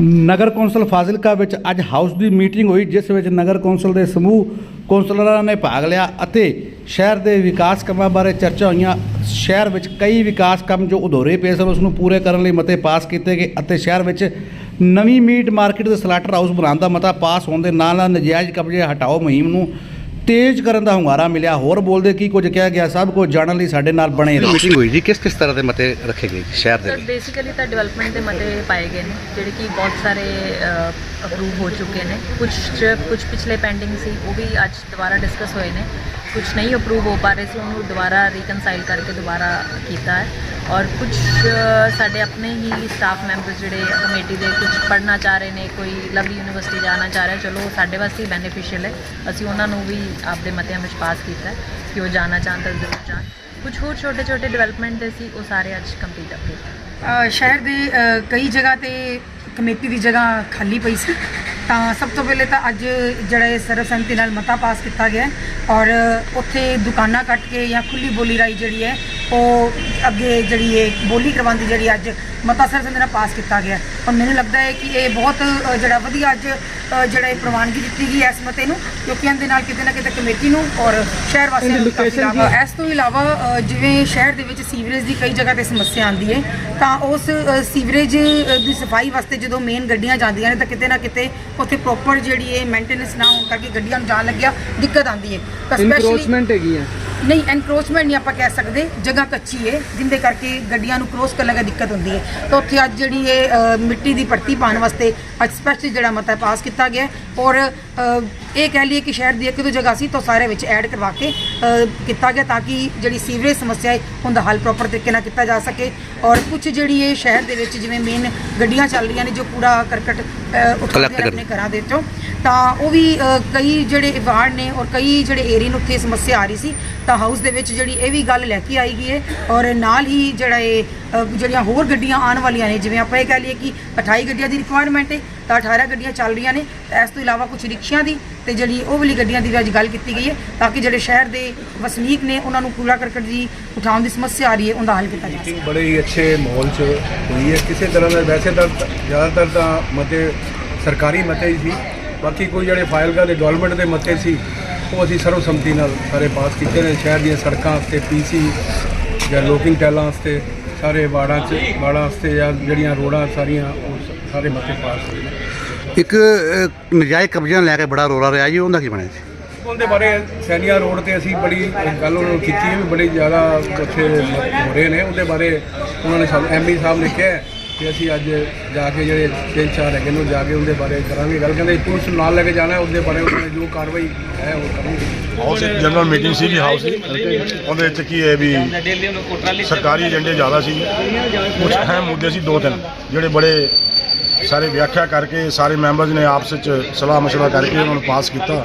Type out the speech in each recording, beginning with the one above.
ਨਗਰ council Fazilka ਵਿੱਚ ਅੱਜ house ਦੀ meeting ਹੋਈ, ਜਿਸ ਵਿੱਚ ਨਗਰ ਕੌਂਸਲ ਦੇ ਸਮੂਹ ਕੌਂਸਲਰਾਂ ਨੇ ਭਾਗ ਲਿਆ ਅਤੇ ਸ਼ਹਿਰ ਦੇ ਵਿਕਾਸ ਕੰਮਾਂ ਬਾਰੇ ਚਰਚਾ ਹੋਈਆਂ। ਸ਼ਹਿਰ ਵਿੱਚ ਕਈ ਵਿਕਾਸ ਕੰਮ ਜੋ ਅਧੂਰੇ ਪਏ ਸਨ ਉਸ ਨੂੰ ਪੂਰੇ ਕਰਨ ਲਈ ਮਤੇ ਪਾਸ ਕੀਤੇ ਗਏ ਅਤੇ ਸ਼ਹਿਰ ਵਿੱਚ ਨਵੀਂ ਮੀਟ ਮਾਰਕੀਟ ਦੇ ਸਲਾਟਰ ਹਾਊਸ ਬਣਾਉਣ ਦਾ ਮਤਾ ਪਾਸ ਹੋਣ ਦੇ ਨਾਲ ਨਾਲ ਨਜਾਇਜ਼ ਕਬਜ਼ੇ ਹਟਾਓ ਮੁਹਿੰਮ ਨੂੰ ਤੇਜ਼ ਕਰਨ ਦਾ ਹੁੰਗਾਰਾ ਮਿਲਿਆ। ਹੋਰ ਬੋਲਦੇ ਕੀ ਕੁਝ ਕਿਹਾ ਗਿਆ ਸਭ ਕੁਝ ਜਾਣਨ ਲਈ ਸਾਡੇ ਨਾਲ ਬਣੇ ਰਹੋ। ਮੀਟਿੰਗ ਹੋਈ ਜੀ ਕਿਸ ਕਿਸ ਤਰ੍ਹਾਂ ਦੇ ਮਤੇ ਰੱਖੇ ਗਏ ਸ਼ਹਿਰ ਦੇ ਸਰ ਲਈ ਬੇਸਿਕਲੀ ਤਾਂ ਡਿਵੈਲਪਮੈਂਟ ਦੇ ਮਤੇ ਪਾਏ ਗਏ ਨੇ ਜਿਹੜੇ ਕਿ ਬਹੁਤ ਸਾਰੇ ਅਪਰੂਵ ਹੋ ਚੁੱਕੇ ਨੇ। ਕੁਝ ਕੁਝ ਪਿਛਲੇ ਪੈਂਡਿੰਗ ਸੀ ਉਹ ਵੀ ਅੱਜ ਦੁਬਾਰਾ ਡਿਸਕਸ ਹੋਏ ਨੇ। ਕੁਝ ਨਹੀਂ ਅਪਰੂਵ ਹੋ ਪਾ ਰਹੇ ਸੀ ਉਹਨੂੰ ਦੁਬਾਰਾ ਰੀਕਨਸਾਈਲ ਕਰਕੇ ਦੁਬਾਰਾ ਕੀਤਾ ਹੈ ਔਰ ਕੁਝ ਸਾਡੇ ਆਪਣੇ ਹੀ ਸਟਾਫ ਮੈਂਬਰ ਜਿਹੜੇ ਕਮੇਟੀ ਦੇ ਕੁਝ ਪੜ੍ਹਨਾ ਚਾਹ ਰਹੇ ਨੇ ਕੋਈ ਲਵਲੀ ਯੂਨੀਵਰਸਿਟੀ ਜਾਣਾ ਚਾਹ ਰਿਹਾ ਚਲੋ ਉਹ ਸਾਡੇ ਵਾਸਤੇ ਬੈਨੀਫੀਸ਼ੀਅਲ ਹੈ ਅਸੀਂ ਉਹਨਾਂ ਨੂੰ ਵੀ ਆਪਦੇ ਮਤਿਆਂ ਵਿੱਚ ਪਾਸ ਕੀਤਾ ਕਿ ਉਹ ਜਾਣਾ ਚਾਹਣ ਤਾਂ ਜ਼ਰੂਰ ਜਾਣ ਕੁਝ ਹੋਰ ਛੋਟੇ ਛੋਟੇ ਡਿਵੈਲਪਮੈਂਟ ਦੇ ਸੀ ਉਹ ਸਾਰੇ ਅੱਜ ਕੰਪਲੀਟ ਅਪ ਸ਼ਹਿਰ ਦੇ ਕਈ ਜਗ੍ਹਾ ਤੇ ਕਮੇਟੀ ਦੀ ਜਗ੍ਹਾ ਖਾਲੀ ਪਈ ਸੀ ਤਾਂ ਸਭ ਤੋਂ ਪਹਿਲੇ ਤਾਂ ਅੱਜ ਜਿਹੜਾ ਇਹ ਸਰਬਸੰਮਤੀ ਨਾਲ ਮਤਾ ਪਾਸ ਕੀਤਾ ਗਿਆ ਹੈ ਔਰ ਉੱਥੇ ਦੁਕਾਨਾਂ ਕੱਟ ਕੇ ਜਾਂ ਖੁੱਲੀ ਬੋਲੀ ਰਾਈ ਜਿਹੜੀ ਹੈ ਉਹ ਅੱਗੇ ਜਿਹੜੀ ਇਹ ਬੋਲੀ ਕਰਵਾਉਣ ਦੀ ਜਿਹੜੀ ਅੱਜ ਮਤਾ ਸਰਵਸੰਮਤੀ ਨਾਲ ਪਾਸ ਕੀਤਾ ਗਿਆ। ਔਰ ਮੈਨੂੰ ਲੱਗਦਾ ਹੈ ਕਿ ਇਹ ਬਹੁਤ ਅ, ਜਿਹੜਾ ਵਧੀਆ ਅੱਜ ਅ, ਜਿਹੜਾ ਇਹ ਪ੍ਰਵਾਨਗੀ ਦਿੱਤੀ ਗਈ ਹੈ ਇਸ ਮਤੇ ਨੂੰ ਕਿਉਂਕਿ ਇਹਦੇ ਨਾਲ ਕਿਤੇ ਨਾ ਕਿਤੇ ਕਮੇਟੀ ਨੂੰ ਔਰ ਸ਼ਹਿਰ ਵਾਸੀਆਂ ਨੂੰ ਕਾਫੀ ਲਾਭ। ਇਸ ਤੋਂ ਇਲਾਵਾ ਅ, ਜਿਵੇਂ ਸ਼ਹਿਰ ਦੇ ਵਿੱਚ ਸੀਵਰੇਜ ਦੀ ਕਈ ਜਗ੍ਹਾ ਤੇ ਸਮੱਸਿਆ ਆਉਂਦੀ ਹੈ ਤਾਂ ਉਸ ਅ, ਸੀਵਰੇਜ ਅ, ਦੀ ਸਫ਼ਾਈ ਵਾਸਤੇ ਜਦੋਂ ਮੇਨ ਗੱਡੀਆਂ ਜਾਂਦੀਆਂ ਨੇ ਤਾਂ ਕਿਤੇ ਨਾ ਕਿਤੇ ਉੱਥੇ ਪ੍ਰੋਪਰ ਜਿਹੜੀ ਇਹ ਮੇਨਟੇਨੈਂਸ ਨਾ ਹੋਣ ਕਰਕੇ ਗੱਡੀਆਂ ਨੂੰ ਜਾਣ ਲੱਗਿਆ ਦਿੱਕਤ ਆਉਂਦੀ ਹੈ ਤਾਂ ਸਪੈਸ਼ਲੀ ਹੈਗੀ ਹੈ ਨਹੀਂ ਐਨਕਰੋਚਮੈਂਟ ਨਹੀਂ ਆਪਾਂ ਕਹਿ ਸਕਦੇ। ਜਗ੍ਹਾ ਕੱਚੀ ਹੈ ਜਿੰਦੇ ਕਰਕੇ ਗੱਡੀਆਂ ਨੂੰ ਕ੍ਰੋਸ ਕਰਨ ਲੱਗਾ ਦਿੱਕਤ ਹੁੰਦੀ ਹੈ ਤਾਂ ਉੱਥੇ ਅੱਜ ਜਿਹੜੀ ਇਹ ਅ, ਮਿੱਟੀ ਦੀ ਭਰਤੀ ਪਾਉਣ ਵਾਸਤੇ ਅੱਜ ਸਪੈਸ਼ਲੀ ਜਿਹੜਾ ਮਤਾ ਪਾਸ ਕੀਤਾ ਗਿਆ ਹੈ। ਔਰ ਅ, ਇਹ ਕਹਿ ਲਈਏ ਕਿ ਸ਼ਹਿਰ ਦੀ ਇੱਕ ਦੋ ਜਗ੍ਹਾ ਸੀ ਤਾਂ ਸਾਰੇ ਵਿੱਚ ਐਡ ਕਰਵਾ ਕੇ ਅ, ਕੀਤਾ ਗਿਆ ਤਾਂ ਕਿ ਜਿਹੜੀ ਸੀਵਰੇਜ ਸਮੱਸਿਆ ਹੈ ਉਹਦਾ ਹੱਲ ਪ੍ਰੋਪਰ ਤਰੀਕੇ ਨਾਲ ਕੀਤਾ ਜਾ ਸਕੇ। ਔਰ ਕੁਝ ਜਿਹੜੀ ਇਹ ਸ਼ਹਿਰ ਦੇ ਵਿੱਚ ਜਿਵੇਂ ਮੇਨ ਗੱਡੀਆਂ ਚੱਲ ਰਹੀਆਂ ਨੇ ਜੋ ਕੂੜਾ ਕਰਕਟ ਅ, ਉਠਾਉਂਦੇ Collect ਨੇ ਕਰਨ। ਆਪਣੇ ਘਰਾਂ ਦੇ ਵਿੱਚੋਂ ਤਾਂ ਉਹ ਵੀ ਅ, ਕਈ ਜਿਹੜੇ ਵਾਰਡ ਨੇ ਔਰ ਕਈ ਜਿਹੜੇ ਏਰੀਏ ਨੂੰ ਉੱਥੇ ਸਮੱਸਿਆ ਆ ਰਹੀ ਸੀ ਤਾਂ ਹਾਊਸ ਦੇ ਵਿੱਚ ਜਿਹੜੀ ਇਹ ਵੀ ਗੱਲ ਲੈ ਕੇ ਆਈ ਗਈ ਹੈ ਔਰ ਨਾਲ ਹੀ ਜਿਹੜਾ ਇਹ ਅ, ਜਿਹੜੀਆਂ ਹੋਰ ਗੱਡੀਆਂ ਆਉਣ ਵਾਲੀਆਂ ਨੇ ਜਿਵੇਂ ਆਪਾਂ ਇਹ ਕਹਿ ਲਈਏ ਕਿ 28 ਗੱਡੀਆਂ ਦੀ ਰਿਕੁਆਇਰਮੈਂਟ ਹੈ ਤਾਂ 18 ਗੱਡੀਆਂ ਚੱਲ ਰਹੀਆਂ ਨੇ। ਤਾਂ ਇਸ ਤੋਂ ਇਲਾਵਾ ਕੁਝ ਰਿਕਸ਼ਿਆਂ ਦੀ ਤੇ ਜਿਹੜੀ ਉਹ ਵਾਲੀ ਗੱਡੀਆਂ ਦੀ ਵੀ ਅੱਜ ਗੱਲ ਕੀਤੀ ਗਈ ਹੈ ਤਾਂ ਕਿ ਜਿਹੜੇ ਸ਼ਹਿਰ ਦੇ ਵਸਨੀਕ ਨੇ ਉਹਨਾਂ ਨੂੰ ਕੂੜਾ ਕਰਕਟ ਦੀ ਉਠਾਉਣ ਦੀ ਸਮੱਸਿਆ ਆ ਰਹੀ ਹੈ ਉਹਦਾ ਹੱਲ ਕੀਤਾ ਜਾ ਸਕੇ। ਮੀਟਿੰਗ ਬੜੇ ਹੀ ਅੱਛੇ ਮਾਹੌਲ 'ਚ ਹੋਈ ਹੈ। ਕਿਸੇ ਤਰ੍ਹਾਂ ਦਾ ਵੈਸੇ ਤਾਂ ਜ਼ਿਆਦਾਤਰ ਤਾਂ ਮਤੇ ਸਰਕਾਰੀ ਮਤੇ ਹੀ ਸੀ। ਬਾਕੀ ਕੋਈ ਜਿਹੜੇ ਫਾਈਲਗਾ ਦੇ ਡਿਵੈਲਪਮੈਂਟ ਦੇ ਮਤੇ ਸੀ ਉਹ ਅਸੀਂ ਸਰਵਸੰਮਤੀ ਨਾਲ ਸਾਰੇ ਪਾਸ ਕੀਤੇ ਨੇ। ਸ਼ਹਿਰ ਦੀਆਂ ਸੜਕਾਂ ਵਾਸਤੇ ਪੀਸੀ ਜਾਂ ਲੋਕਿੰਗ ਟੈਲਾਂ ਵਾਸਤੇ ਸਾਰੇ ਵਾਰਡਾਂ 'ਚ ਵਾਰਡਾਂ ਵਾਸਤੇ ਜਾਂ ਜਿਹੜੀਆਂ ਰੋਡਾਂ ਸਾਰੀਆਂ ਉਹ ਸਾਰੇ ਮਤੇ ਪਾਸ ਹੋਏ ਇੱਕ ਅ, ਨਜਾਇਜ਼ ਕਬਜ਼ਿਆਂ ਲੈ ਕੇ ਬੜਾ ਰੋਲਾ ਰਿਹਾ ਜੀ। ਉਹਦਾ ਕੀ ਬਣਿਆ ਜੀ ਉਹਦੇ ਬਾਰੇ ਸੈਨੀਆ ਰੋਡ ਤੇ ਅਸੀਂ ਬੜੀ ਗੱਲ ਉਹਨਾਂ ਨੂੰ ਕੀਤੀ ਹੈ ਵੀ ਬੜੀ ਜ਼ਿਆਦਾ ਉੱਥੇ ਹੋ ਰਹੇ ਨੇ। ਉਹਦੇ ਬਾਰੇ ਉਹਨਾਂ ਨੇ ਸਾਨੂੰ ਐਮਪੀ ਸਾਹਿਬ ਨੇ ਕਿਹਾ ਹੈ ਕਿ ਅਸੀਂ ਅੱਜ ਜਾ ਕੇ ਜਿਹੜੇ ਤਿੰਨ ਚਾਰ ਹੈਗੇ ਨੇ ਜਾ ਕੇ ਉਹਦੇ ਬਾਰੇ ਕਰਾਂਗੇ ਗੱਲ। ਕਹਿੰਦੇ ਪੁਲਿਸ ਨੂੰ ਨਾਲ ਲੈ ਕੇ ਜਾਣਾ ਉਹਦੇ ਬਾਰੇ ਉਹਨਾਂ ਨੇ ਜੋ ਕਾਰਵਾਈ ਹੈ, ਉਹ ਕਰਾਂਗੇ। ਹਾਊਸ ਇੱਕ ਜਨਰਲ ਮੀਟਿੰਗ ਸੀਗੀ ਹਾਊਸ ਦੀ। ਉਹਦੇ ਵਿੱਚ ਕੀ ਹੈ ਵੀ ਸਰਕਾਰੀ ਏਜੰਡੇ ਜ਼ਿਆਦਾ ਸੀ। ਕੁਝ ਅਹਿਮ ਮੁੱਦੇ ਸੀ ਦੋ ਤਿੰਨ, ਜਿਹੜੇ ਬੜੇ ਸਾਰੇ ਵਿਆਖਿਆ ਕਰਕੇ ਸਾਰੇ ਮੈਂਬਰਸ ਨੇ ਆਪਸ ਵਿੱਚ ਸਲਾਹ ਮਸ਼ਵਰਾ ਕਰਕੇ ਉਹਨਾਂ ਨੂੰ ਪਾਸ ਕੀਤਾ।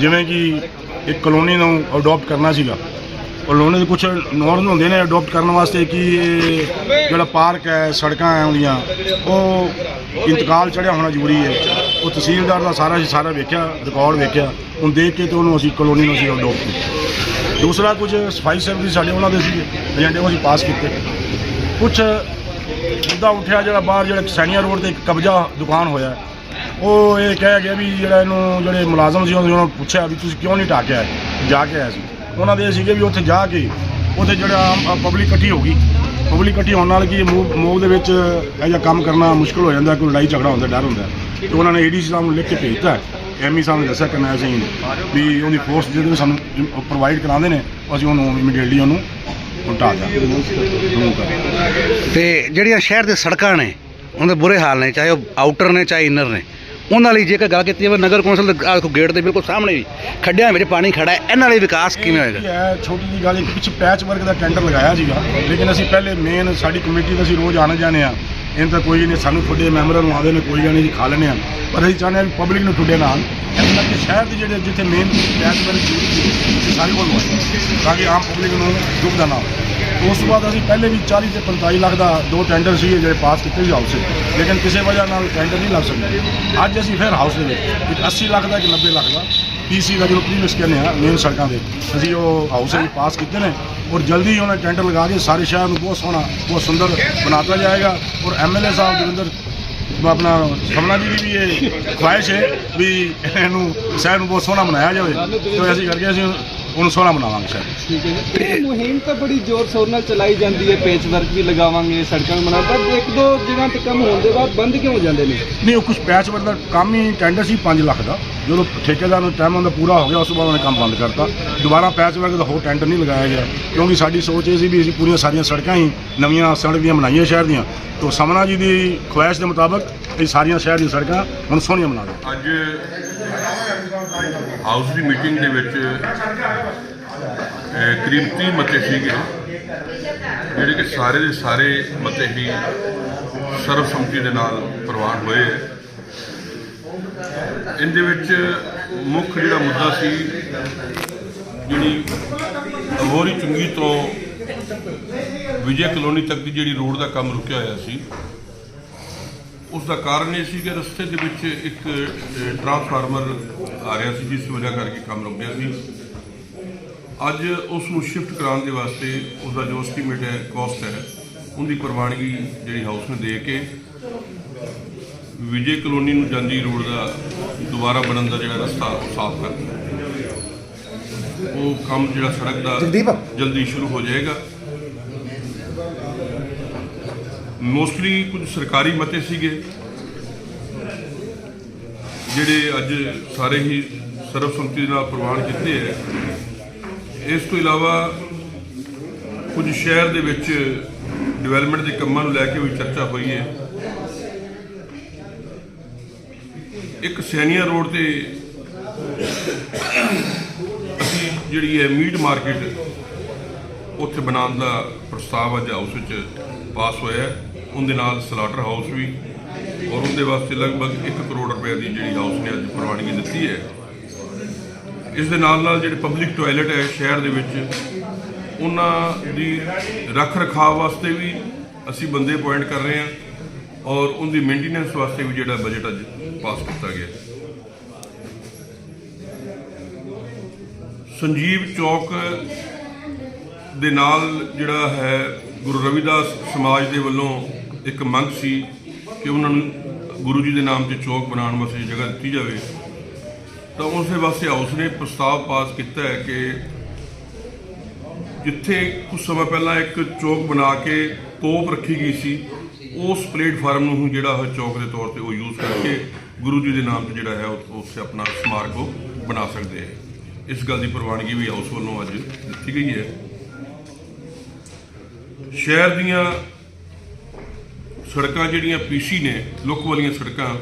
ਜਿਵੇਂ ਕਿ ਇੱਕ ਕਲੋਨੀ ਨੂੰ ਅਡਾਪਟ ਕਰਨਾ ਸੀਗਾ। ਕਲੋਨੀ ਦੇ ਕੁਝ ਨੋਰਮਸ ਹੁੰਦੇ ਨੇ ਅਡਾਪਟ ਕਰਨ ਵਾਸਤੇ ਕਿ ਜਿਹੜਾ ਪਾਰਕ ਹੈ, ਸੜਕਾਂ ਹੈ ਉਹਦੀਆਂ, ਉਹ ਇੰਤਕਾਲ ਚੜਿਆ ਹੋਣਾ ਜ਼ਰੂਰੀ ਹੈ। ਉਹ ਤਹਿਸੀਲਦਾਰ ਦਾ ਸਾਰਾ ਅਸੀਂ ਸਾਰਾ ਵੇਖਿਆ ਰਿਕਾਰਡ ਵੇਖਿਆ ਉਹਨੂੰ ਦੇਖ ਕੇ ਤੇ ਉਹਨੂੰ ਅਸੀਂ ਕਲੋਨੀ ਨੂੰ ਅਸੀਂ ਅਡਾਪਟ ਕੀਤਾ। ਦੂਸਰਾ ਕੁਝ ਸਫ਼ਾਈ ਸੇਵਕ ਸਾਡੇ ਉਹਨਾਂ ਦੇ ਸੀਗੇ ਏਜੰਡੇ ਉਹ ਅਸੀਂ ਪਾਸ ਕੀਤੇ। ਕੁਝ ਮੁੱਦਾ ਉੱਠਿਆ ਜਿਹੜਾ ਬਾਹਰ ਜਿਹੜਾ ਸੈਨੀਆ ਰੋਡ ਤੇ ਇੱਕ ਕਬਜ਼ਾ ਦੁਕਾਨ ਹੋਇਆ। ਉਹ ਇਹ ਕਹਿ ਗਿਆ ਵੀ ਜਿਹੜਾ ਇਹਨੂੰ ਜਿਹੜੇ ਮੁਲਾਜ਼ਮ ਸੀ, ਉਹਨਾਂ ਨੂੰ ਪੁੱਛਿਆ ਵੀ ਤੁਸੀਂ ਕਿਉਂ ਨਹੀਂ ਢਾਕਿਆ ਜਾ ਕੇ ਆਇਆ ਸੀ। ਉਹਨਾਂ ਦੇ ਇਹ ਸੀਗੇ ਵੀ ਉੱਥੇ ਜਾ ਕੇ ਉੱਥੇ ਜਿਹੜਾ ਪਬਲਿਕ ਇਕੱਠੀ ਹੋ ਗਈ। ਪਬਲਿਕ ਇਕੱਠੀ ਹੋਣ ਨਾਲ ਕੀ ਮੂਵ ਮੂਵ ਦੇ ਵਿੱਚ ਇਹ ਜਿਹਾ ਕੰਮ ਕਰਨਾ ਮੁਸ਼ਕਲ ਹੋ ਜਾਂਦਾ, ਕੋਈ ਲੜਾਈ ਝਗੜਾ ਹੁੰਦਾ, ਡਰ ਹੁੰਦਾ। ਤੇ ਉਹਨਾਂ ਨੇ ਏਡੀਸੀ ਸਾਹਿਬ ਨੂੰ ਲਿਖ ਕੇ ਭੇਜਤਾ। ਐਮਈ ਸਾਹਿਬ ਨੇ ਦੱਸਿਆ ਕਰਨਾ ਅਸੀਂ ਵੀ ਉਹਦੀ ਫੋਰਸ ਜਦੋਂ ਸਾਨੂੰ ਪ੍ਰੋਵਾਈਡ ਕਰਾਉਂਦੇ ਨੇ, ਅਸੀਂ ਉਹਨੂੰ ਇਮੀਡੀਏਟਲੀ ਉਹਨੂੰ ਉਲਟਾ ਦਿਆਂਗੇ। remove ਤੇ ਜਿਹੜੀਆਂ ਸ਼ਹਿਰ ਦੇ ਸੜਕਾਂ ਨੇ, ਉਹਦੇ ਬੁਰੇ ਹਾਲ ਨੇ, ਚਾਹੇ ਉਹ ਆਊਟਰ ਨੇ, ਚਾਹੇ ਇਨਰ ਨੇ। ਉਹਨਾਂ ਲਈ ਜੇਕਰ ਗੱਲ ਕੀਤੀ ਜਾਵੇ, ਨਗਰ ਕੌਂਸਲ ਦੇ ਆਹ ਦੇਖੋ, ਗੇਟ ਦੇ ਬਿਲਕੁਲ ਸਾਹਮਣੇ ਵੀ ਖੱਡਿਆਂ ਵਿੱਚ ਪਾਣੀ ਖੜਾ ਹੈ। ਇਹਨਾਂ ਲਈ ਵਿਕਾਸ ਕਿਵੇਂ ਹੋਏਗਾ? ਇਹ ਹੈ, ਛੋਟੀ ਜੀ ਗੱਲ, ਇੱਕ ਪਿੱਛੇ ਪੈਚ ਵਰਕ ਦਾ ਟੈਂਡਰ ਲਗਾਇਆ ਸੀਗਾ। ਲੇਕਿਨ ਅਸੀਂ ਪਹਿਲੇ ਮੇਨ ਸਾਡੀ ਕਮੇਟੀ ਦਾ ਅਸੀਂ ਰੋਜ਼ ਆਣੇ ਜਾਣੇ ਆ ਇਹਨਾਂ ਤਾਂ ਕੋਈ ਨਹੀਂ, ਸਾਨੂੰ ਤੁਹਾਡੇ ਮੈਂਬਰਾਂ ਨੂੰ ਆਉਂਦੇ ਨੇ, ਕੋਈ ਗੱਲ ਨਹੀਂ ਜੀ ਖਾ ਲੈਂਦੇ ਆ ਪਰ ਅਸੀਂ ਚਾਹੁੰਦੇ ਆ ਵੀ ਪਬਲਿਕ ਨੂੰ ਤੁਹਾਡੇ ਨਾਲ, ਇਸ ਕਰਕੇ ਸ਼ਹਿਰ ਦੇ ਜਿਹੜੇ, ਜਿੱਥੇ ਮੇਨ ਪੈਚ ਵਰਕ ਜ਼ਰੂਰੀ ਸੀ ਸਾਰੇ ਕੋਲ ਲਵਾਏ ਤਾਂ ਕਿ ਆਮ ਪਬਲਿਕ ਨੂੰ ਦੁੱਖ ਦਾ ਨਾ ਹੋਵੇ। ਉਸ ਤੋਂ ਬਾਅਦ ਅਸੀਂ ਪਹਿਲੇ ਵੀ 40 ਤੇ 45 ਲੱਖ ਦਾ ਦੋ ਟੈਂਡਰ ਸੀ ਜਿਹੜੇ ਪਾਸ ਕੀਤੇ ਸੀ ਹਾਊਸ 'ਚ ਲੇਕਿਨ ਕਿਸੇ ਵਜ੍ਹਾ ਨਾਲ ਟੈਂਡਰ ਨਹੀਂ ਲੱਗ ਸਕੇ। ਅੱਜ ਅਸੀਂ ਫਿਰ ਹਾਊਸ ਦੇ ਵਿੱਚ ਇੱਕ 80 ਲੱਖ ਦਾ, ਇੱਕ 90 ਲੱਖ ਦਾ ਪੀਸੀ ਦਾ ਜੋ ਪ੍ਰੀਮਿਸ ਕਹਿੰਦੇ ਆ ਮੇਨ ਸੜਕਾਂ ਦੇ, ਅਸੀਂ ਉਹ ਹਾਊਸ ਵੀ ਪਾਸ ਕੀਤੇ ਨੇ ਔਰ ਜਲਦੀ ਹੀ ਉਹਨਾਂ ਟੈਂਡਰ ਲਗਾ ਕੇ ਸਾਰੇ ਸ਼ਹਿਰ ਨੂੰ ਬਹੁਤ ਸੋਹਣਾ, ਬਹੁਤ ਸੁੰਦਰ ਬਣਾਤਾ ਜਾਏਗਾ ਔਰ ਐਮਐਲਏ ਸਾਹਿਬ ਦਵਿੰਦਰ ਆਪਣਾ ਸਮਨਾ ਜੀ ਦੀ ਵੀ ਇਹ ਖੁਆਇਸ਼ ਹੈ ਵੀ ਇਹਨੂੰ, ਸ਼ਹਿਰ ਨੂੰ ਬਹੁਤ ਸੋਹਣਾ ਬਣਾਇਆ ਜਾਵੇ। ਤੇ ਅਸੀਂ ਕਰਕੇ ਅਸੀਂ ਉਹਨੂੰ ਸੋਹਣਾ ਬਣਾਵਾਂਗੇ ਸ਼ਹਿਰ ਠੀਕ ਹੈ ਜੀ। ਇਹ ਮੁਹਿੰਮ ਤਾਂ ਬੜੀ ਜ਼ੋਰ ਸ਼ੋਰ ਨਾਲ ਚਲਾਈ ਜਾਂਦੀ ਹੈ ਪੇਚ ਵਰਕ ਵੀ ਲਗਾਵਾਂਗੇ ਸੜਕਾਂ ਬਣਾ ਪਰ ਇੱਕ ਦੋ ਜਗ੍ਹਾ ਤੇ ਕੰਮ ਹੋਣ ਦੇ ਬਾਅਦ ਬੰਦ ਕਿਉਂ ਹੋ ਜਾਂਦੇ ਨੇ? ਨਹੀਂ ਉਹ ਕੁਝ ਪੈਚ ਵਰਕ ਦਾ ਕੰਮ ਹੀ ਟੈਂਡਰ ਸੀ 5 ਲੱਖ ਦਾ। ਜਦੋਂ ਠੇਕੇਦਾਰ ਨੂੰ ਟਾਈਮ ਉਹਦਾ ਪੂਰਾ ਹੋ ਗਿਆ, ਉਸ ਤੋਂ ਬਾਅਦ ਉਹਨੇ ਕੰਮ ਬੰਦ ਕਰਤਾ। ਦੁਬਾਰਾ ਪੈਚ ਵਰਕ ਦਾ ਹੋਰ ਟੈਂਡਰ ਨਹੀਂ ਲਗਾਇਆ ਗਿਆ, ਕਿਉਂਕਿ ਸਾਡੀ ਸੋਚ ਇਹ ਸੀ ਵੀ ਅਸੀਂ ਪੂਰੀਆਂ ਸਾਰੀਆਂ ਸੜਕਾਂ ਹੀ ਨਵੀਆਂ ਸੜਕ ਦੀਆਂ ਬਣਾਈਆਂ ਸ਼ਹਿਰ ਦੀਆਂ। ਤੋਂ ਸਮਨਾ ਜੀ ਦੀ ਖੁਆਇਸ਼ ਦੇ ਮੁਤਾਬਕ ਇਹ ਸਾਰੀਆਂ ਸ਼ਹਿਰ ਦੀਆਂ ਸੜਕਾਂ ਹੁਣ ਸੋਹਣੀਆਂ ਬਣਾ ਦਿਓ ਅੱਜ ਹਾਊਸ ਦੀ ਮੀਟਿੰਗ ਦੇ ਵਿੱਚ ਕਰੀਬ 30 ਮਤੇ ਸੀਗੇ, ਜਿਹੜੇ ਕਿ ਸਾਰੇ ਦੇ ਸਾਰੇ ਮਤੇ ਹੀ ਸਰਵਸੰਮਤੀ ਦੇ ਨਾਲ ਪ੍ਰਵਾਨ ਹੋਏ ਇਹਦੇ ਵਿੱਚ ਮੁੱਖ ਜਿਹੜਾ ਮੁੱਦਾ ਸੀ, ਜਿਹੜੀ ਅਮੋਰੀ ਚੁੰਗੀ ਤੋਂ ਵਿਜੇ ਕਲੋਨੀ ਤੱਕ ਦੀ ਜਿਹੜੀ ਰੋਡ ਦਾ ਕੰਮ ਰੁਕਿਆ ਹੋਇਆ ਸੀ, ਉਸ ਦਾ ਕਾਰਨ ਇਹ ਸੀ ਕਿ ਰਸਤੇ ਦੇ ਵਿੱਚ ਇੱਕ ਟਰਾਂਸਫਾਰਮਰ ਆ ਰਿਹਾ ਸੀ, ਜਿਸ ਵਜ੍ਹਾ ਕਰਕੇ ਕੰਮ ਰੁਕ ਗਿਆ ਸੀ। ਅੱਜ ਉਸ ਨੂੰ ਸ਼ਿਫਟ ਕਰਾਉਣ ਦੇ ਵਾਸਤੇ ਉਸ ਦਾ ਜੋ ਐਸਟੀਮੇਟ ਹੈ ਕੋਸਟ ਹੈ, ਉਹਦੀ ਪ੍ਰਵਾਨਗੀ ਜਿਹੜੀ ਹਾਊਸ ਨੇ ਦੇ ਕੇ ਵਿਜੇ ਕਲੋਨੀ ਨੂੰ ਜਾਂਦੀ ਰੋਡ ਦਾ ਦੁਬਾਰਾ ਬਣਨ ਦਾ ਜਿਹੜਾ ਰਸਤਾ ਉਹ ਸਾਫ਼ ਕਰ ਦਿੱਤਾ। ਉਹ ਕੰਮ ਜਿਹੜਾ ਸੜਕ ਦਾ ਜਲਦੀ ਸ਼ੁਰੂ ਹੋ ਜਾਏਗਾ। ਮੋਸਟਲੀ ਕੁਝ ਸਰਕਾਰੀ ਮਤੇ ਸੀਗੇ ਜਿਹੜੇ ਅੱਜ ਸਾਰੇ ਹੀ ਸਰਬਸੰਮਤੀ ਦੇ ਨਾਲ ਪ੍ਰਵਾਨ ਕੀਤੇ ਹੈ। ਇਸ ਤੋਂ ਇਲਾਵਾ ਕੁਝ ਸ਼ਹਿਰ ਦੇ ਵਿੱਚ ਡਿਵੈਲਪਮੈਂਟ ਦੇ ਕੰਮਾਂ ਨੂੰ ਲੈ ਕੇ ਵੀ ਚਰਚਾ ਹੋਈ ਹੈ। ਇੱਕ ਸੈਨੀਆ ਰੋਡ ਤੇ ਅਸੀਂ ਜਿਹੜੀ ਹੈ ਮੀਟ ਮਾਰਕੀਟ ਉੱਥੇ ਬਣਾਉਣ ਦਾ ਪ੍ਰਸਤਾਵ ਅੱਜ ਹਾਊਸ ਵਿੱਚ ਪਾਸ ਹੋਇਆ ਉਹਦੇ ਨਾਲ ਸਲਾਟਰ ਹਾਊਸ ਵੀ ਔਰ ਉਹਦੇ ਵਾਸਤੇ ਲਗਭਗ 1 ਕਰੋੜ ਰੁਪਏ ਦੀ ਜਿਹੜੀ ਹਾਊਸ ਨੇ ਅੱਜ ਪ੍ਰਵਾਨਗੀ ਦਿੱਤੀ ਹੈ। ਇਸ ਦੇ ਨਾਲ ਨਾਲ ਜਿਹੜੇ ਪਬਲਿਕ ਟਾਇਲਟ ਹੈ ਸ਼ਹਿਰ ਦੇ ਵਿੱਚ, ਉਹਨਾਂ ਦੀ ਰੱਖ ਰਖਾਵ ਵਾਸਤੇ ਵੀ ਅਸੀਂ ਬੰਦੇ ਅਪਾਇੰਟ ਕਰ ਰਹੇ ਹਾਂ ਔਰ ਉਹਦੀ ਮੇਨਟੇਨੈਂਸ ਵਾਸਤੇ ਵੀ ਜਿਹੜਾ ਬਜਟ ਅੱਜ ਪਾਸ ਕੀਤਾ ਗਿਆ। ਸੰਜੀਵ ਚੌਕ ਦੇ ਨਾਲ ਜਿਹੜਾ ਹੈ ਗੁਰੂ ਰਵਿਦਾਸ ਸਮਾਜ ਦੇ ਵੱਲੋਂ ਇੱਕ ਮੰਗ ਸੀ ਕਿ ਉਹਨਾਂ ਨੂੰ ਗੁਰੂ ਜੀ ਦੇ ਨਾਮ ਤੇ ਚੌਕ ਬਣਾਉਣ ਵਾਸਤੇ ਜਗ੍ਹਾ ਦਿੱਤੀ ਜਾਵੇ। ਤਾਂ ਉਸ ਦੇ ਵਾਸਤੇ ਹਾਊਸ ਨੇ ਪ੍ਰਸਤਾਵ ਪਾਸ ਕੀਤਾ ਹੈ ਕਿ ਜਿੱਥੇ ਕੁਝ ਸਮਾਂ ਪਹਿਲਾਂ ਇੱਕ ਚੌਕ ਬਣਾ ਕੇ ਤੋਪ ਰੱਖੀ ਗਈ ਸੀ, ਉਸ ਪਲੇਟਫਾਰਮ ਨੂੰ ਹੁਣ ਜਿਹੜਾ ਹੈ ਚੌਕ ਦੇ ਤੌਰ ਤੇ ਉਹ ਯੂਜ਼ ਕਰਕੇ ਗੁਰੂ ਜੀ ਦੇ ਨਾਮ ਤੇ ਜਿਹੜਾ ਹੈ ਉੱਥੇ ਆਪਣਾ ਸਮਾਰਕ ਉਹ ਬਣਾ ਸਕਦੇ ਹੈ। ਇਸ ਗੱਲ ਦੀ ਪ੍ਰਵਾਨਗੀ ਵੀ ਹਾਊਸ ਵੱਲੋਂ ਅੱਜ ਦਿੱਤੀ ਗਈ ਹੈ। ਸ਼ਹਿਰ ਦੀਆਂ ਸੜਕਾਂ ਜਿਹੜੀਆਂ ਪੀਸੀ ਨੇ, ਲੁੱਕ ਵਾਲੀਆਂ ਸੜਕਾਂ,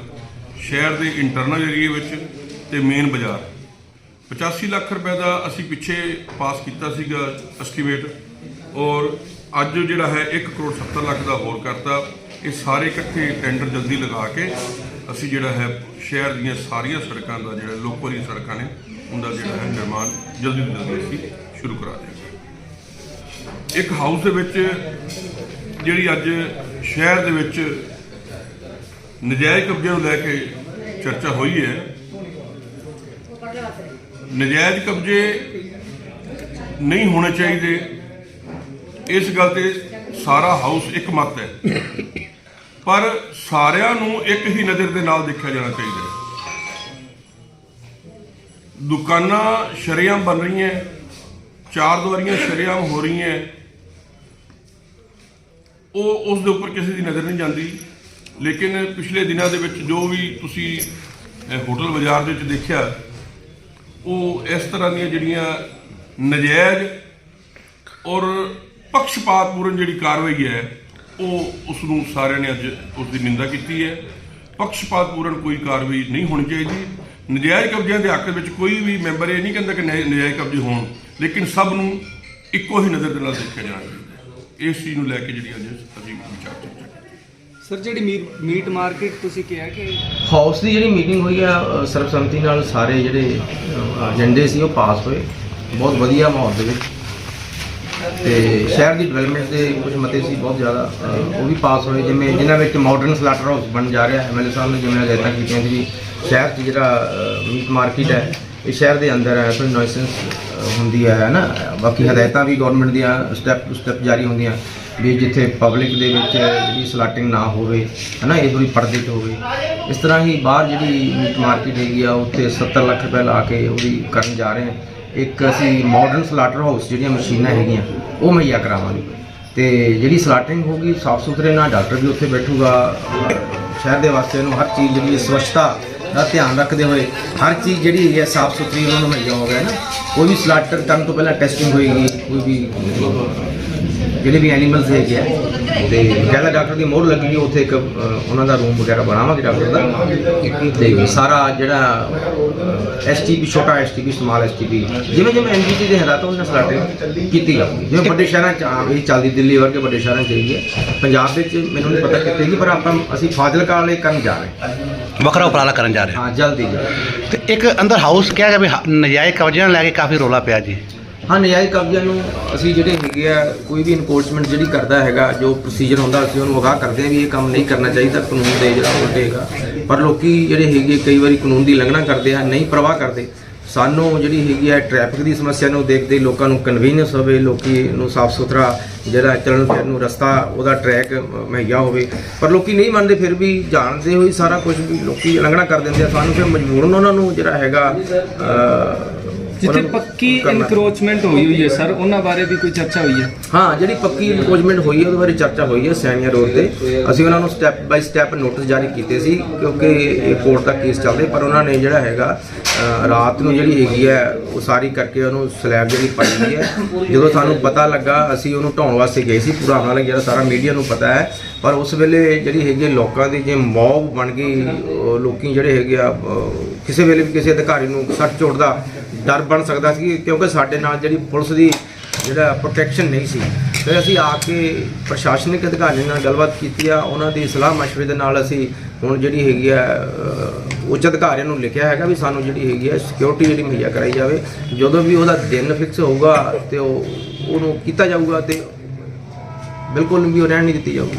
ਸ਼ਹਿਰ ਦੇ ਇੰਟਰਨਲ ਏਰੀਆ ਵਿੱਚ ਤੇ ਮੇਨ ਬਾਜ਼ਾਰ। 85 ਲੱਖ ਰੁਪਏ ਦਾ ਅਸੀਂ ਪਿੱਛੇ ਪਾਸ ਕੀਤਾ ਸੀਗਾ ਐਸਟੀਮੇਟ ਔਰ ਅੱਜ ਜਿਹੜਾ ਹੈ 1 ਕਰੋੜ 70 ਲੱਖ ਦਾ ਹੋਰ ਕਰਤਾ। ਇਹ ਸਾਰੇ ਇਕੱਠੇ ਟੈਂਡਰ ਜਲਦੀ ਲਗਾ ਕੇ ਅਸੀਂ ਜਿਹੜਾ ਹੈ ਸ਼ਹਿਰ ਦੀਆਂ ਸਾਰੀਆਂ ਸੜਕਾਂ ਦਾ ਜਿਹੜਾ ਲੁੱਕ ਵਾਲੀਆਂ ਸੜਕਾਂ ਨੇ, ਉਹਦਾ ਜਿਹੜਾ ਹੈ ਨਿਰਮਾਣ ਜਲਦੀ ਤੋਂ ਜਲਦੀ ਅਸੀਂ ਸ਼ੁਰੂ ਕਰਾ ਦਿਆਂਗੇ ਇੱਕ ਹਾਊਸ ਦੇ ਵਿੱਚ ਜਿਹੜੀ ਅੱਜ ਸ਼ਹਿਰ ਦੇ ਵਿੱਚ ਨਜਾਇਜ਼ ਕਬਜ਼ੇ ਨੂੰ ਲੈ ਕੇ ਚਰਚਾ ਹੋਈ ਹੈ, ਨਜਾਇਜ਼ ਕਬਜ਼ੇ ਨਹੀਂ ਹੋਣੇ ਚਾਹੀਦੇ। ਇਸ ਗੱਲ ਤੇ ਸਾਰਾ ਹਾਊਸ ਇੱਕ ਮਤ ਹੈ। ਪਰ ਸਾਰਿਆਂ ਨੂੰ ਇੱਕ ਹੀ ਨਜ਼ਰ ਦੇ ਨਾਲ ਦੇਖਿਆ ਜਾਣਾ ਚਾਹੀਦਾ ਹੈ। ਦੁਕਾਨਾਂ ਸ਼ਰੇਆਮ ਬਣ ਰਹੀਆਂ ਚਾਰ ਦੁਆਰੀਆਂ ਸ਼ਰੇਆਮ ਹੋ ਰਹੀਆਂ ਉਹ ਉਸ ਦੇ ਉੱਪਰ ਕਿਸੇ ਦੀ ਨਜ਼ਰ ਨਹੀਂ ਜਾਂਦੀ। ਲੇਕਿਨ ਪਿਛਲੇ ਦਿਨਾਂ ਦੇ ਵਿੱਚ ਜੋ ਵੀ ਤੁਸੀਂ ਹੋਟਲ ਬਾਜ਼ਾਰ ਦੇ ਵਿੱਚ ਦੇਖਿਆ, ਉਹ ਇਸ ਤਰ੍ਹਾਂ ਦੀਆਂ ਜਿਹੜੀਆਂ ਨਜਾਇਜ਼ ਔਰ ਪੱਖਪਾਤਪੂਰਨ ਜਿਹੜੀ ਕਾਰਵਾਈ ਹੈ ਉਹ ਉਸ ਨੂੰ ਸਾਰਿਆਂ ਨੇ ਅੱਜ ਉਸ ਦੀ ਨਿੰਦਾ ਕੀਤੀ ਹੈ। ਪੱਖਪਾਤਪੂਰਨ ਕੋਈ ਕਾਰਵਾਈ ਨਹੀਂ ਹੋਣੀ ਚਾਹੀਦੀ। ਨਜਾਇਜ਼ ਕਬਜ਼ਿਆਂ ਦੇ ਹੱਕ ਵਿੱਚ ਕੋਈ ਵੀ ਮੈਂਬਰ ਇਹ ਨਹੀਂ ਕਹਿੰਦਾ ਕਿ ਨਜਾਇ- ਨਜਾਇਜ਼ ਕਬਜ਼ੇ ਹੋਣ ਲੇਕਿਨ ਸਭ ਨੂੰ ਇੱਕੋ ਹੀ ਨਜ਼ਰ ਦੇ ਨਾਲ ਦੇਖਿਆ ਜਾਣਾ ਚਾਹੀਦਾ। ਹੈ। ਇਸ ਚੀਜ਼ ਨੂੰ ਲੈ ਕੇ ਜਿਹੜੀ ਅੱਜ ਅਸੀਂ ਵਿਚਾਰ ਚਰਚਾ ਸਰ ਜਿਹੜੀ ਮੀਟ ਮਾਰਕੀਟ ਤੁਸੀਂ ਕਿਹਾ ਕਿ ਹਾਊਸ ਦੀ ਜਿਹੜੀ ਮੀਟਿੰਗ ਹੋਈ ਆ ਸਰਬਸੰਮਤੀ ਨਾਲ ਸਾਰੇ ਜਿਹੜੇ ਏਜੰਡੇ ਸੀ ਉਹ ਪਾਸ ਹੋਏ। ਬਹੁਤ ਵਧੀਆ ਮਾਹੌਲ ਦੇ ਵਿੱਚ। ਤੇ ਸ਼ਹਿਰ ਦੀ ਡਿਵੈਲਪਮੈਂਟ ਦੇ ਕੁਝ ਮਤੇ ਸੀ ਬਹੁਤ ਜ਼ਿਆਦਾ ਅ, ਉਹ ਵੀ ਪਾਸ ਹੋਏ ਜਿਵੇਂ ਜਿਨ੍ਹਾਂ ਵਿੱਚ ਮਾਡਰਨ ਸਲਾਟਰ ਹਾਊਸ ਬਣ ਜਾ ਰਿਹਾ ਐਮਐਲਏ ਸਾਹਿਬ ਨੇ ਜਿਵੇਂ ਹਦਾਇਤਾਂ ਕੀਤੀਆਂ ਸੀ ਵੀ ਸ਼ਹਿਰ 'ਚ ਜਿਹੜਾ ਮੀਟ ਮਾਰਕੀਟ ਹੈ ਇਹ ਸ਼ਹਿਰ ਦੇ ਅੰਦਰ ਹੈ ਕੋਈ ਨੋਇਸੈਂਸ ਹੁੰਦੀ ਹੈ ਹੈ ਨਾ? ਬਾਕੀ ਹਦਾਇਤਾਂ ਵੀ ਗਵਰਨਮੈਂਟ ਦੀਆਂ ਸਟੈਪ ਟੂ ਸਟੈਪ ਜਾਰੀ ਹੁੰਦੀਆਂ ਵੀ ਜਿੱਥੇ ਪਬਲਿਕ ਦੇ ਵਿੱਚ ਜਿਹੜੀ ਸਲਾਟਿੰਗ ਨਾ ਹੋਵੇ ਹੈ ਨਾ? ਇਹ ਥੋੜੀ ਪਰਦੇ 'ਚ ਹੋਵੇ। ਇਸ ਤਰ੍ਹਾਂ ਹੀ ਬਾਹਰ ਜਿਹੜੀ ਮੀਟ ਮਾਰਕੀਟ ਹੈਗੀ ਆ ਉੱਥੇ 70 ਲੱਖ ਰੁਪਏ ਲਾ ਕੇ ਉਹਦੀ ਕਰਨ ਜਾ ਰਹੇ ਹਾਂ ਇੱਕ ਅਸੀਂ ਮਾਡਰਨ ਸਲਾਟਰ ਹਾਊਸ ਜਿਹੜੀਆਂ ਮਸ਼ੀਨਾਂ ਹੈਗੀਆਂ, ਉਹ ਮੁਹੱਈਆ ਕਰਾਵਾਂਗੇ। ਤੇ ਜਿਹੜੀ ਸਲਾਟਰਿੰਗ ਹੋਗੀ ਸਾਫ਼ ਸੁਥਰੇ ਨਾਲ ਡਾਕਟਰ ਵੀ ਉੱਥੇ ਬੈਠੂਗਾ। ਸ਼ਹਿਰ ਦੇ ਵਾਸਤੇ ਨੂੰ ਹਰ ਚੀਜ਼ ਜਿਹੜੀ ਹੈ ਸਵੱਛਤਾ ਦਾ ਧਿਆਨ ਰੱਖਦੇ ਹੋਏ, ਹਰ ਚੀਜ਼ ਜਿਹੜੀ ਹੈਗੀ ਹੈ ਸਾਫ਼ ਸੁਥਰੀ ਉਹਨਾਂ ਨੂੰ ਮੁਹੱਈਆ ਹੋਵੇ ਨਾ, ਕੋਈ ਵੀ ਸਲਾਟਰ ਕਰਨ ਤੋਂ ਪਹਿਲਾਂ ਟੈਸਟਿੰਗ ਹੋਏਗੀ, ਕੋਈ ਵੀ ਜਿਹੜੇ ਵੀ ਐਨੀਮਲਸ ਹੈਗੇ ਆ ਤੇ ਬਕਾਇਦਾ ਡਾਕਟਰ ਦੀ ਮੋਹਰ ਲੱਗੇਗੀ ਉੱਥੇ ਇੱਕ ਉਹਨਾਂ ਦਾ ਰੂਮ ਵਗੈਰਾ ਬਣਾਵਾਂਗੇ ਡਾਕਟਰ ਦਾ। ਤੇ ਸਾਰਾ ਜਿਹੜਾ ਐਸਟੀਪੀ ਛੋਟਾ ਐਸਟੀਪੀ ਸਮਾਲ ਐਸਟੀਪੀ ਜਿਵੇਂ ਜਿਵੇਂ ਐਨਜੀਟੀ ਦੇ ਹਦਾਇਤਾਂ ਉਹਨਾਂ ਸਲਾਟਿੰਗ ਕੀਤੀ ਜਾਊਗੀ ਜਿਵੇਂ ਵੱਡੇ ਸ਼ਹਿਰਾਂ ਚ ਆ, ਇਹ ਚੱਲਦੀ ਦਿੱਲੀ ਵਰਗੇ ਵੱਡੇ ਸ਼ਹਿਰਾਂ ਚ ਹੈਗੀ ਹੈ ਪੰਜਾਬ ਵਿੱਚ ਮੈਨੂੰ ਨਹੀਂ ਪਤਾ ਕਿੱਥੇ ਹੈਗੀ ਪਰ ਆਪਾਂ ਅਸੀਂ ਫਾਜ਼ਿਲਕਾ ਵਾਲੇ ਕਰਨ ਜਾ ਰਹੇ ਹਾਂ। ਵੱਖਰਾ ਉਪਰਾਲਾ ਕਰਨ ਜਾ ਰਹੇ ਹਾਂ। ਜਲਦੀ ਜਲਦੀ। ਤੇ ਇੱਕ ਅੰਦਰ ਹਾਊਸ ਕਿਹਾ ਗਿਆ ਵੀ ਹ- ਨਜਾਇਜ਼ ਕਬਜ਼ਿਆਂ ਨੂੰ ਲੈ ਕੇ ਕਾਫੀ ਰੋਲਾ ਪਿਆ ਜੀ। ਹਾਂ ਨਜਾਇਜ਼ ਕਬਜ਼ਿਆਂ ਨੂੰ ਅਸੀਂ ਜਿਹੜੇ ਹੈਗੇ ਆ ਕੋਈ ਵੀ ਇਨਫੋਰਸਮੈਂਟ ਜਿਹੜੀ ਕਰਦਾ ਹੈਗਾ ਜੋ ਪ੍ਰੋਸੀਜਰ ਹੁੰਦਾ ਅਸੀਂ ਉਹਨੂੰ ਅਗਾਹ ਕਰਦੇ ਆ ਵੀ ਇਹ ਕੰਮ ਨਹੀਂ ਕਰਨਾ ਚਾਹੀਦਾ ਕਾਨੂੰਨ ਦੇ ਜਿਹੜਾ ਉਲਟ ਹੈਗਾ ਪਰ ਲੋਕੀ ਜਿਹੜੇ ਹੈਗੇ ਕਈ ਵਾਰੀ ਕਾਨੂੰਨ ਦੀ ਉਲੰਘਣਾ ਕਰਦੇ ਆ ਨਹੀਂ ਪਰਵਾਹ ਕਰਦੇ। ਸਾਨੂੰ ਜਿਹੜੀ ਹੈਗੀ ਆ ਟ੍ਰੈਫਿਕ ਦੀ ਸਮੱਸਿਆ ਨੂੰ ਦੇਖਦੇ ਲੋਕਾਂ ਨੂੰ ਕਨਵੀਨੀਅੰਸ ਹੋਵੇ ਲੋਕੀ ਨੂੰ ਸਾਫ਼ ਸੁਥਰਾ ਜਿਹੜਾ ਚੱਲਣ ਫਿਰਨ ਨੂੰ ਰਸਤਾ ਉਹਦਾ ਟਰੈਕ ਮੁਹੱਈਆ ਹੋਵੇ। ਪਰ ਲੋਕੀ ਨਹੀਂ ਮੰਨਦੇ ਫਿਰ ਵੀ ਜਾਣਦੇ ਹੋਈ ਸਾਰਾ ਕੁਝ ਵੀ ਲੋਕੀ ਉਲੰਘਣਾ ਕਰ ਦਿੰਦੇ ਆ। ਸਾਨੂੰ ਫਿਰ ਮਜਬੂਰਨ ਉਹਨਾਂ ਨੂੰ ਜਿਹੜਾ ਹੈਗਾ ਜਿੱਥੇ ਪੱਕੀ ਕਰਨਾ। ਇਨਕਰੋਚਮੈਂਟ ਹੋਈ ਹੋਈ ਹੈ ਸਰ? ਉਹਨਾਂ ਬਾਰੇ ਵੀ ਕੋਈ ਚਰਚਾ ਹੋਈ ਹੈ? ਹਾਂ ਜਿਹੜੀ ਪੱਕੀ ਇਨਕੋਜਮੈਂਟ ਹੋਈ ਹੈ ਉਹਦੇ ਬਾਰੇ ਚਰਚਾ ਹੋਈ ਹੈ ਸੈਨੀਆ ਰੋਡ ਤੇ। ਅਸੀਂ ਉਹਨਾਂ ਨੂੰ ਸਟੈਪ ਬਾਈ ਸਟੈਪ ਨੋਟਿਸ ਜਾਰੀ ਕੀਤੇ ਸੀ ਕਿਉਂਕਿ ਇਹ ਕੋਰਟ ਦਾ ਕੇਸ ਚੱਲਦੇ ਪਰ ਉਹਨਾਂ ਨੇ ਜਿਹੜਾ ਹੈਗਾ ਅ, ਰਾਤ ਨੂੰ ਜਿਹੜੀ ਹੈਗੀ ਹੈ ਉਹ ਸਾਰੀ ਕਰਕੇ ਉਹਨੂੰ ਸਲੈਬ ਜਿਹੜੀ ਪਾਈ ਹੋਈ ਹੈ। ਜਦੋਂ ਸਾਨੂੰ ਪਤਾ ਲੱਗਾ ਅਸੀਂ ਉਹਨੂੰ ਢਾਉਣ ਵਾਸਤੇ ਗਏ ਸੀ ਪੂਰਾ ਹਾਲ ਜਿਹੜਾ ਸਾਰਾ ਮੀਡੀਆ ਨੂੰ ਪਤਾ ਹੈ। ਪਰ ਉਸ ਵੇਲੇ ਜਿਹੜੀ ਹੈਗੀ ਹੈ ਲੋਕਾਂ ਦੀ ਜੇ ਮੌਬ ਬਣ ਗਈ ਉਹ ਲੋਕੀ ਜਿਹੜੇ ਹੈਗੇ ਆ ਅ, ਕਿਸੇ ਵੇਲੇ ਵੀ ਕਿਸੇ ਅਧਿਕਾਰੀ ਨੂੰ ਸੱਟ ਚੋਟ ਦਾ ਡਰ ਬਣ ਸਕਦਾ ਸੀ ਕਿਉਂਕਿ ਸਾਡੇ ਨਾਲ ਜਿਹੜੀ ਪੁਲਿਸ ਦੀ ਜਿਹੜਾ ਪ੍ਰੋਟੈਕਸ਼ਨ ਨਹੀਂ ਸੀ। ਫਿਰ ਅਸੀਂ ਆ ਕੇ ਪ੍ਰਸ਼ਾਸਨਿਕ ਅਧਿਕਾਰੀਆਂ ਨਾਲ ਗੱਲਬਾਤ ਕੀਤੀ ਆ। ਉਹਨਾਂ ਦੀ ਸਲਾਹ ਮਸ਼ਵਰੇ ਦੇ ਨਾਲ ਅਸੀਂ ਹੁਣ ਜਿਹੜੀ ਹੈਗੀ ਆ ਉੱਚ ਅਧਿਕਾਰੀਆਂ ਨੂੰ ਲਿਖਿਆ ਹੈਗਾ ਵੀ ਸਾਨੂੰ ਜਿਹੜੀ ਹੈਗੀ ਆ ਸਿਕਿਉਰਿਟੀ ਜਿਹੜੀ ਮੁਹੱਈਆ ਕਰਾਈ ਜਾਵੇ। ਜਦੋਂ ਵੀ ਉਹਦਾ ਦਿਨ ਫਿਕਸ ਹੋਊਗਾ ਤੇ ਉਹ ਉਹਨੂੰ ਕੀਤਾ ਜਾਊਗਾ ਤੇ ਬਿਲਕੁਲ ਵੀ ਉਹ ਰਹਿਣ ਨਹੀਂ ਦਿੱਤੀ ਜਾਊਗੀ।